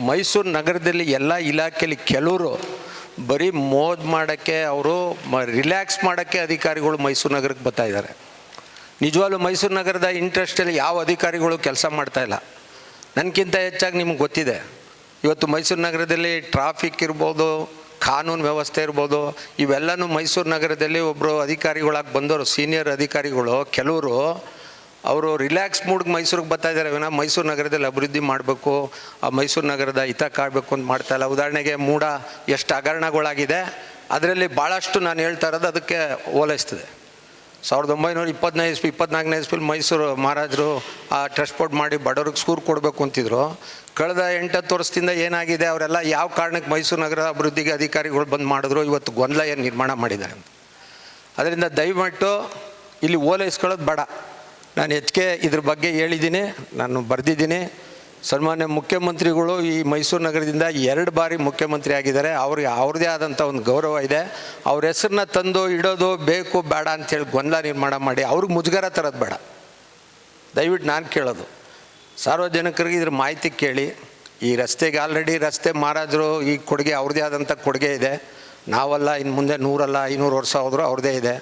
ಮೈಸೂರು ನಗರದಲ್ಲಿ ಎಲ್ಲ ಇಲಾಖೆಯಲ್ಲಿ ಕೆಲವರು ಬರೀ ಮೋದ್ ಮಾಡೋಕ್ಕೆ ಅವರು ಮ ರಿಲ್ಯಾಕ್ಸ್ ಮಾಡೋಕ್ಕೆ ಅಧಿಕಾರಿಗಳು ಮೈಸೂರು ನಗರಕ್ಕೆ ಬರ್ತಾ ಇದ್ದಾರೆ. ನಿಜವಾಗ್ಲೂ ಮೈಸೂರು ನಗರದ ಇಂಟ್ರೆಸ್ಟಲ್ಲಿ ಯಾವ ಅಧಿಕಾರಿಗಳು ಕೆಲಸ ಮಾಡ್ತಾ ಇಲ್ಲ. ನನಗಿಂತ ಹೆಚ್ಚಾಗಿ ನಿಮ್ಗೆ ಗೊತ್ತಿದೆ. ಇವತ್ತು ಮೈಸೂರು ನಗರದಲ್ಲಿ ಟ್ರಾಫಿಕ್ ಇರ್ಬೋದು, ಕಾನೂನು ವ್ಯವಸ್ಥೆ ಇರ್ಬೋದು, ಇವೆಲ್ಲನೂ ಮೈಸೂರು ನಗರದಲ್ಲಿ ಒಬ್ಬರು ಅಧಿಕಾರಿಗಳಾಗಿ ಬಂದವರು ಸೀನಿಯರ್ ಅಧಿಕಾರಿಗಳು, ಕೆಲವರು ಅವರು ರಿಲ್ಯಾಕ್ಸ್ ಮೂಡ್ಗೆ ಮೈಸೂರಿಗೆ ಬರ್ತಾ ಇದ್ದಾರೆ. ವಿನ ಮೈಸೂರು ನಗರದಲ್ಲಿ ಅಭಿವೃದ್ಧಿ ಮಾಡಬೇಕು. ಆ ಮೈಸೂರು ನಗರದ ಹಿತ ಕಾಡಬೇಕು ಅಂತ ಮಾಡ್ತಾ ಇಲ್ಲ. ಉದಾಹರಣೆಗೆ ಮೂಡ ಎಷ್ಟು ಹಗರಣಗಳಾಗಿದೆ. ಅದರಲ್ಲಿ ಭಾಳಷ್ಟು ನಾನು ಹೇಳ್ತಾ ಇರೋದು ಅದಕ್ಕೆ ಓಲೈಸ್ತದೆ. ಸಾವಿರದ ಒಂಬೈನೂರ ಇಪ್ಪತ್ತನೇ ಇಸ್ಪಿ ಇಪ್ಪತ್ನಾಲ್ಕನೇ ಇಸ್ಪಿಲಿ ಮೈಸೂರು ಮಹಾರಾಜರು ಆ ಟ್ರಸ್ಟ್ ಬೋರ್ಡ್ ಮಾಡಿ ಬಡವ್ರಿಗೆ ಸ್ಕೂರ್ ಕೊಡಬೇಕು ಅಂತಿದ್ರು. ಕಳೆದ ಎಂಟತ್ತು ವರ್ಷದಿಂದ ಏನಾಗಿದೆ, ಅವರೆಲ್ಲ ಯಾವ ಕಾರಣಕ್ಕೆ ಮೈಸೂರು ನಗರ ಅಭಿವೃದ್ಧಿಗೆ ಅಧಿಕಾರಿಗಳು ಬಂದು ಮಾಡಿದ್ರು, ಇವತ್ತು ಗೊಂದಲ ಏನು ನಿರ್ಮಾಣ ಮಾಡಿದ್ದಾರೆ ಅದರಿಂದ ದಯವಿಟ್ಟು ಇಲ್ಲಿ ಓಲೈಸ್ಕೊಳ್ಳೋದು ಬೇಡ. ನಾನು ಹೆಚ್ಚಿಗೆ ಇದ್ರ ಬಗ್ಗೆ ಹೇಳಿದ್ದೀನಿ, ನಾನು ಬರೆದಿದ್ದೀನಿ. ಸನ್ಮಾನ್ಯ ಮುಖ್ಯಮಂತ್ರಿಗಳು ಈ ಮೈಸೂರು ನಗರದಿಂದ ಎರಡು ಬಾರಿ ಮುಖ್ಯಮಂತ್ರಿ ಆಗಿದ್ದಾರೆ. ಅವ್ರಿಗೆ ಅವ್ರದೇ ಆದಂಥ ಒಂದು ಗೌರವ ಇದೆ. ಅವ್ರ ಹೆಸರನ್ನ ತಂದು ಇಡೋದು ಬೇಕು, ಬೇಡ ಅಂಥೇಳಿ ಗೊಂದಲ ನಿರ್ಮಾಣ ಮಾಡಿ ಅವ್ರಿಗೆ ಮುಜುಗರ ತರೋದು ಬೇಡ. ದಯವಿಟ್ಟು ನಾನು ಕೇಳೋದು. ಸಾರ್ವಜನಿಕರಿಗೆ ಇದ್ರ ಮಾಹಿತಿ ಕೇಳಿ. ಈ ರಸ್ತೆಗೆ ಆಲ್ರೆಡಿ ರಸ್ತೆ ಮಹಾರಾಜರು ಈ ಕೊಡುಗೆ ಅವ್ರದೇ ಆದಂಥ ಕೊಡುಗೆ ಇದೆ. ನಾವಲ್ಲ, ಇನ್ನು ಮುಂದೆ ನೂರಲ್ಲ, ಐನೂರು ವರ್ಷ ಹೋದರೂ ಅವ್ರದೇ ಇದೆ.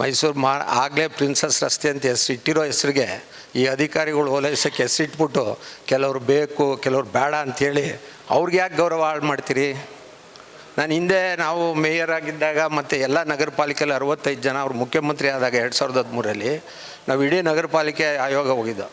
ಮೈಸೂರು ಮಾ ಆಗಲೇ ಪ್ರಿನ್ಸಸ್ ರಸ್ತೆ ಅಂತ ಹೆಸರು ಇಟ್ಟಿರೋ ಹೆಸರಿಗೆ ಈ ಅಧಿಕಾರಿಗಳು ಓಲೈಸೋಕ್ಕೆ ಹೆಸರಿಟ್ಬಿಟ್ಟು ಕೆಲವರು ಬೇಕು, ಕೆಲವ್ರು ಬೇಡ ಅಂಥೇಳಿ ಅವ್ರಿಗೆ ಯಾಕೆ ಗೌರವ ಹಾಳು ಮಾಡ್ತೀರಿ? ನಾನು ಹಿಂದೆ ನಾವು ಮೇಯರ್ ಆಗಿದ್ದಾಗ ಮತ್ತು ಎಲ್ಲ ನಗರ ಪಾಲಿಕೆಯಲ್ಲಿ ಅರವತ್ತೈದು ಜನ ಅವ್ರು ಮುಖ್ಯಮಂತ್ರಿ ಆದಾಗ ಎರಡು ಸಾವಿರದ ಹದಿಮೂರಲ್ಲಿ ನಾವು ಇಡೀ ನಗರ ಪಾಲಿಕೆ ಆಯೋಗ ಹೋಗಿದ್ದು.